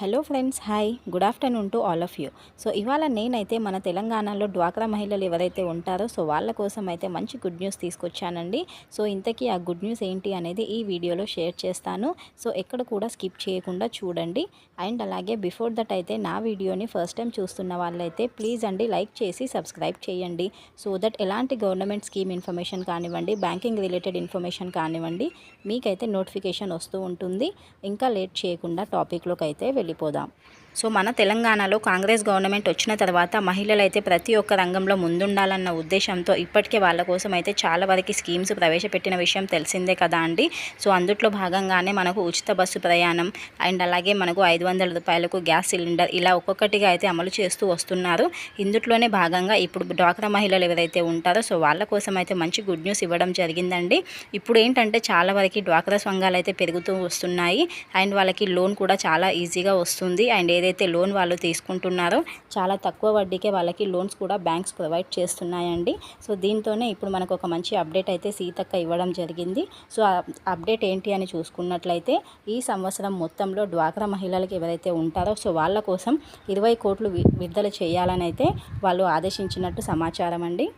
Hello friends hi. Good afternoon to all of you. So ఇవాళ నేనైతే మన తెలంగాణలో డ్వాక్రా మహిళలు ఎవరైతే ఉంటారో సో వాళ్ళ కోసం అయితే మంచి గుడ్ న్యూస్ తీసుకొచ్చానండి. సో ఇంతకీ ఆ గుడ్ న్యూస్ ఏంటి అనేది ఈ వీడియోలో షేర్ చేస్తాను. సో ఎక్కడ కూడా స్కిప్ చేయకుండా చూడండి. అండ్ అలాగే బిఫోర్ దట్ అయితే నా వీడియోని ఫస్ట్ టైం చూస్తున్న వాళ్ళైతే ప్లీజ్ అండి లైక్ చేసి సబ్స్క్రైబ్ చేయండి. సో దట్ ఎలాంటి గవర్నమెంట్ స్కీమ్ ఇన్ఫర్మేషన్ కానివ్వండి బ్యాంకింగ్ రిలేటెడ్ ఇన్ఫర్మేషన్ కానివ్వండి మీకైతే నోటిఫికేషన్ వస్తూ ఉంటుంది. ఇంకా లేట్ చేయకుండా టాపిక్లోకి అయితే వెళ్ళిపోదాం సో మన తెలంగాణలో కాంగ్రెస్ గవర్నమెంట్ వచ్చిన తర్వాత మహిళలు అయితే ప్రతి ఒక్క రంగంలో ముందుండాలన్న ఉద్దేశంతో ఇప్పటికే వాళ్ళ కోసం అయితే చాలా వరకు స్కీమ్స్ ప్రవేశపెట్టిన విషయం తెలిసిందే కదా అండి. సో అందుట్లో భాగంగానే మనకు ఉచిత బస్సు ప్రయాణం అండ్ అలాగే మనకు ఐదు వందల రూపాయలకు గ్యాస్ సిలిండర్ ఇలా ఒక్కొక్కటిగా అయితే అమలు చేస్తూ వస్తున్నారు. ఇందుట్లోనే భాగంగా ఇప్పుడు డ్వాక్రా మహిళలు ఎవరైతే ఉంటారో సో వాళ్ళ కోసం అయితే మంచి గుడ్ న్యూస్ ఇవ్వడం జరిగిందండి. ఇప్పుడు ఏంటంటే చాలా వరకు డ్వాక్రా సంఘాలు అయితే పెరుగుతూ వస్తున్నాయి అండ్ వాళ్ళకి లోన్ కూడా చాలా ఈజీగా వస్తుంది అండ్ ఏదైతే లోన్ వాళ్ళు తీసుకుంటున్నారో చాలా తక్కువ వడ్డీకే వాళ్ళకి లోన్స్ కూడా బ్యాంక్స్ ప్రొవైడ్ చేస్తున్నాయండి. సో దీంతోనే ఇప్పుడు మనకు ఒక మంచి అప్డేట్ అయితే సీతక్క ఇవ్వడం జరిగింది. సో అప్డేట్ ఏంటి అని చూసుకున్నట్లయితే ఈ సంవత్సరం మొత్తంలో డ్వాక్రా మహిళలకు ఎవరైతే ఉంటారో సో వాళ్ళ కోసం ఇరవై కోట్లు విడుదల చేయాలని అయితే వాళ్ళు ఆదేశించినట్టు సమాచారం అండి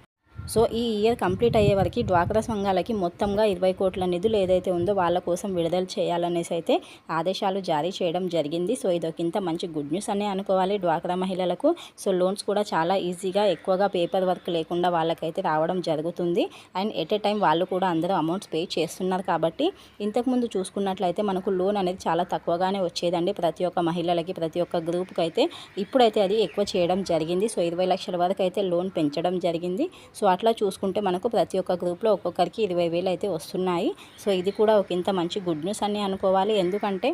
సో ఈ ఇయర్ కంప్లీట్ అయ్యే వరకు డ్వాక్రా సంఘాలకి మొత్తంగా ఇరవై కోట్ల నిధులు ఏదైతే ఉందో వాళ్ళ కోసం విడుదల చేయాలనేసి అయితే ఆదేశాలు జారీ చేయడం జరిగింది. సో ఇదొకింత మంచి గుడ్ న్యూస్ అనే అనుకోవాలి డ్వాక్రా మహిళలకు. సో లోన్స్ కూడా చాలా ఈజీగా ఎక్కువగా పేపర్ వర్క్ లేకుండా వాళ్ళకైతే రావడం జరుగుతుంది. అండ్ ఎట్ ఏ టైం వాళ్ళు కూడా అందరూ అమౌంట్స్ పే చేస్తున్నారు కాబట్టి ఇంతకుముందు చూసుకున్నట్లయితే మనకు లోన్ అనేది చాలా తక్కువగానే వచ్చేదండి ప్రతి ఒక్క మహిళలకి ప్రతి ఒక్క గ్రూప్కి అయితే ఇప్పుడైతే అది ఎక్కువ చేయడం జరిగింది. సో ఇరవై లక్షల వరకు అయితే లోన్ పెంచడం జరిగింది. సో అట్లా చూసుకుంటే మనకు ప్రతి ఒక్క గ్రూప్లో ఒక్కొక్కరికి ఇరవై వేలు అయితే వస్తున్నాయి. సో ఇది కూడా ఒక ఇంత మంచి గుడ్ న్యూస్ అని అనుకోవాలి. ఎందుకంటే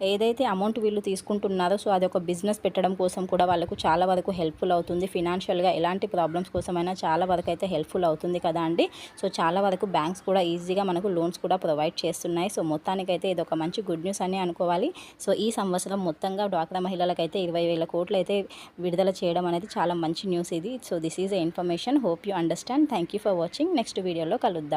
ఏదైతే అమౌంట్ వీళ్ళు తీసుకుంటున్నారో సో అది ఒక బిజినెస్ పెట్టడం కోసం కూడా వాళ్ళకు చాలా వరకు హెల్ప్ఫుల్ అవుతుంది. ఫినాన్షియల్గా ఎలాంటి ప్రాబ్లమ్స్ కోసమైనా చాలా వరకు అయితే హెల్ప్ఫుల్ అవుతుంది కదా అండి. సో చాలా వరకు బ్యాంక్స్ కూడా ఈజీగా మనకు లోన్స్ కూడా ప్రొవైడ్ చేస్తున్నాయి. సో మొత్తానికైతే ఇది ఒక మంచి గుడ్ న్యూస్ అని అనుకోవాలి. సో ఈ సంవత్సరం మొత్తంగా డ్వాక్రా మహిళలకైతే ఇరవై వేల కోట్లు అయితే విడుదల చేయడం అనేది చాలా మంచి న్యూస్ ఇది. So this is a information hope you understand thank you for watching next వీడియోలో కలుద్దాం.